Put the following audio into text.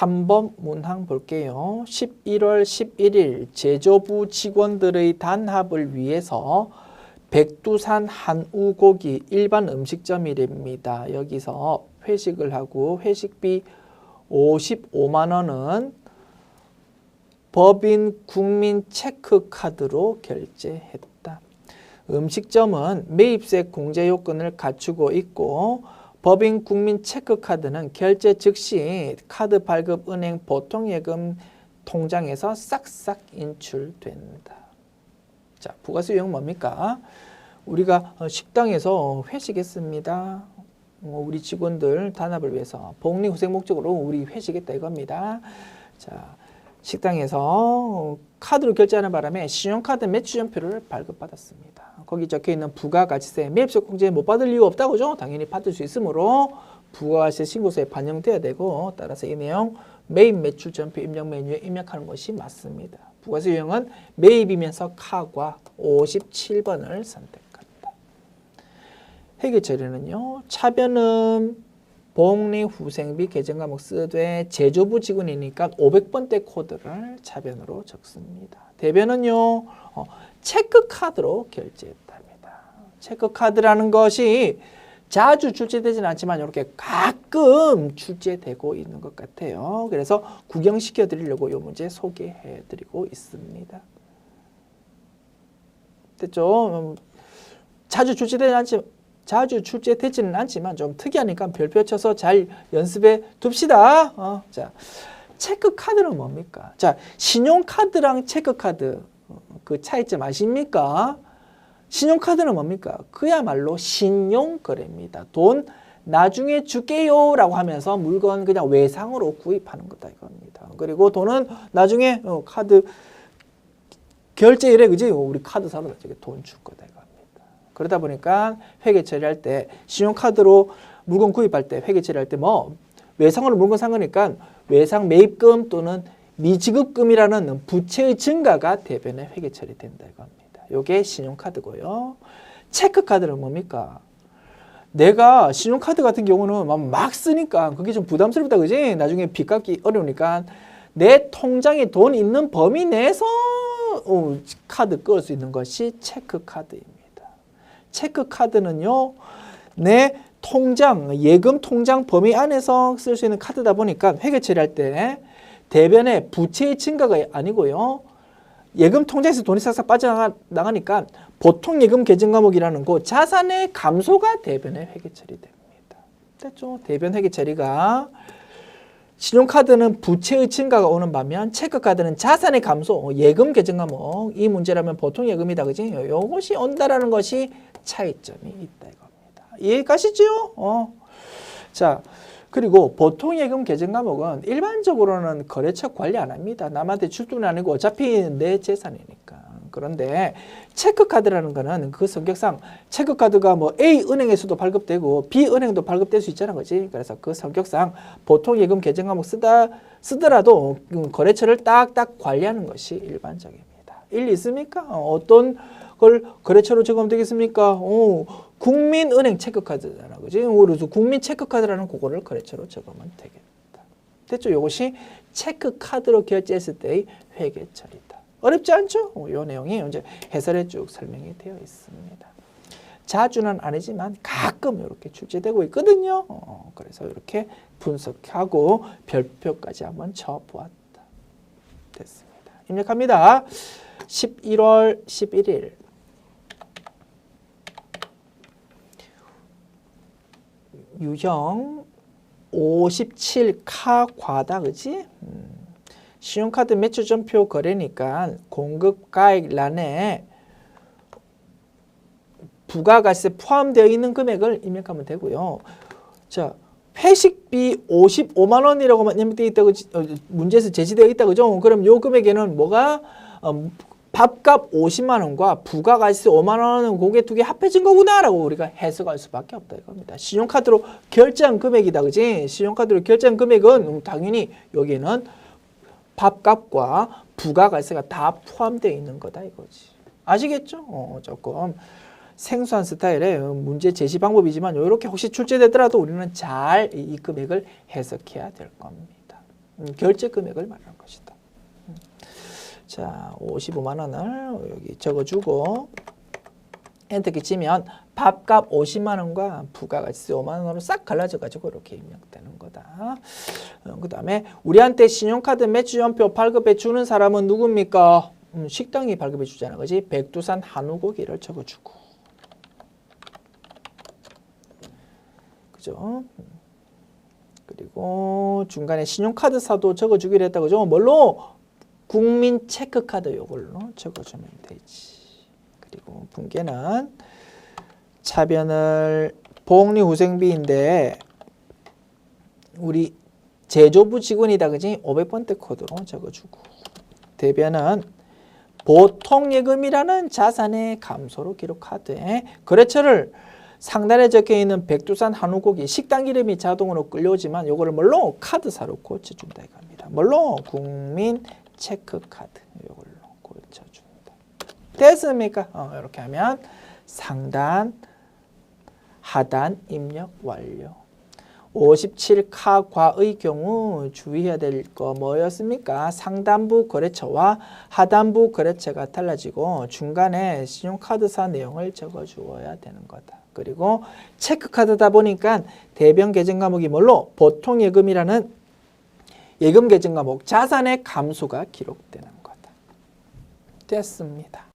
3번 문항 볼게요. 11월 11일 제조부 직원들의 단합을 위해서 백두산 한우고기 일반 음식점이랍니다. 여기서 회식을 하고 회식비 55만 원은 법인 국민 체크카드로 결제했다. 음식점은 매입세 공제 요건을 갖추고 있고 법인 국민 체크카드는 결제 즉시 카드 발급 은행 보통 예금 통장에서 싹싹 인출된다. 자, 부가세 유형 뭡니까? 우리가 어, 식당에서 회식했습니다. 어, 우리 직원들 단합을 위해서 복리 후생 목적으로 우리 회식했다 이겁니다. 자, 식당에서 카드로 결제하는 바람에 신용카드 매출연표를 발급받았습니다. 거기 적혀 있는 부가가치세 매입세 공제 못 받을 이유 없다고 죠 당연히 받을 수 있으므로 부가가치세 신고서에 반영돼야 되고 따라서 이 내용 매입 매출 전표 입력 메뉴에 입력하는 것이 맞습니다. 부가세 유형은 매입이면서 카과 57번을 선택한다. 회계 처리는요. 차변은 복리 후생비 계정 과목 쓰되 제조부 직원이니까 500번대 코드를 차변으로 적습니다. 대변은요. 어, 체크카드로 결제했답니다. 체크카드라는 것이 자주 출제되지는 않지만 이렇게 가끔 출제되고 있는 것 같아요. 그래서 구경시켜 드리려고 이 문제 소개해 드리고 있습니다. 됐죠? 음, 자주 출제되지 않지 자주 출제되지는 않지만 좀 특이하니까 별표 쳐서 잘 연습해 둡시다. 어, 자, 체크카드는 뭡니까? 자, 신용카드랑 체크카드 어, 그 차이점 아십니까? 신용카드는 뭡니까? 그야말로 신용거래입니다. 돈 나중에 줄게요 라고 하면서 물건 그냥 외상으로 구입하는 거다 이겁니다. 그리고 돈은 나중에 어, 카드 결제일에 그지 우리 카드 사러 나중에 돈 줄 거다 이겁니다. 그러다 보니까 회계 처리할 때 신용카드로 물건 구입할 때 회계 처리할 때 뭐 외상으로 물건 산 거니까 외상 매입금 또는 미지급금이라는 부채의 증가가 대변에 회계 처리된다 이겁니다. 요게 신용카드고요. 체크카드는 뭡니까? 내가 신용카드 같은 경우는 막- 막 쓰니까 그게 좀 부담스럽다 그지? 나중에 빚 갚기 어려우니까 내 통장에 돈 있는 범위 내에서 어, 카드 끌 수 있는 것이 체크카드입니다. 체크카드는요, 내 통장, 예금 통장 범위 안에서 쓸 수 있는 카드다 보니까 회계 처리할 때 대변에 부채의 증가가 아니고요. 예금 통장에서 돈이 싹싹 빠져나가니까 보통 예금 계정 과목이라는 거 자산의 감소가 대변에 회계 처리됩니다. 됐죠? 대변 회계 처리가 신용카드는 부채의 증가가 오는 반면 체크카드는 자산의 감소, 예금 계정 과목 이 문제라면 보통 예금이다 그지? 요것이 온다라는 것이 차이점이 있다 이겁니다. 이해가시죠? 어. 자, 그리고 보통 예금 계정 과목은 일반적으로는 거래처 관리 안 합니다. 남한테 출두는 아니고 어차피 내 재산이니까. 그런데 체크카드라는 거는 그 성격상 체크카드가 뭐 A 은행에서도 발급되고 B 은행도 발급될 수 있잖아, 그지? 그래서 그 성격상 보통 예금 계정 과목 쓰다 쓰더라도 음, 거래처를 딱딱 관리하는 것이 일반적입니다. 일리 있습니까? 어, 어떤 걸 거래처로 적용되겠습니까? 오, 국민은행 체크카드잖아, 그지? 그래서 국민 체크카드라는 그거를 거래처로 적으면 되겠다. 됐죠? 이것이 체크카드로 결제했을 때의 회계 처리다. 어렵지 않죠? 이 내용이 이제 해설에 쭉 설명이 되어 있습니다. 자주는 아니지만 가끔 이렇게 출제되고 있거든요. 어, 그래서 이렇게 분석하고 별표까지 한번 쳐보았다. 됐습니다. 입력합니다. 11월 11일 유형 57카 과다 그지? 음. 신용카드 매출 전표 거래니까 공급 가액란에 부가가세 포함되어 있는 금액을 입력하면 되고요. 자, 회식비 55만 원이라고만 입력되어 있다고 어, 문제에서 제시되어 있다 그죠? 그럼 요 금액에는 뭐가 어, 밥값 50만 원과 부가가세 5만 원은 고게 두 개 합해진 거구나라고 우리가 해석할 수밖에 없다 이겁니다. 신용카드로 결제한 금액이다 그지? 신용카드로 결제한 금액은 음, 당연히 여기는 밥값과 부가가세가 다 포함되어 있는 거다 이거지. 아시겠죠? 어, 조금 생소한 스타일의 문제 제시 방법이지만 이렇게 혹시 출제되더라도 우리는 잘 이 금액을 해석해야 될 겁니다. 음, 결제 금액을 말하는 것이다. 음. 자, 55만 원을 여기 적어주고 엔터키 치면 밥값 50만 원과 부가가치세 5만 원으로 싹 갈라져 가지고 이렇게 입력되는 거다. 어, 그 다음에 우리한테 신용카드 매출연표 발급해 주는 사람은 누굽니까? 음, 식당이 발급해 주잖아, 그지? 백두산 한우고기를 적어주고, 그죠? 음. 그리고 중간에 신용카드사도 적어주기로 했다, 그죠? 뭘로? 국민 체크카드 요걸로 적어주면 되지. 그리고 분계는 차변을 복리후생비인데 우리 제조부 직원이다 그지 500번대 코드로 적어주고 대변은 보통 예금이라는 자산의 감소로 기록하되 거래처를 상단에 적혀 있는 백두산 한우고기 식당 이름이 자동으로 끌려오지만 요거를 뭘로 카드사로 고쳐준다 이겁니다. 뭘로 국민 체크카드 고쳐준다. 됐습니까? 어, 이렇게 하면 상단 하단 입력 완료. 57카 과의 경우 주의해야 될 거 뭐였습니까? 상단부 거래처와 하단부 거래처가 달라지고 중간에 신용카드사 내용을 적어 주어야 되는 거다. 그리고 체크카드다 보니까 대변 계정 과목이 뭘로? 보통 예금이라는 예금 계정 과목 자산의 감소가 기록되는 거다. 됐습니다.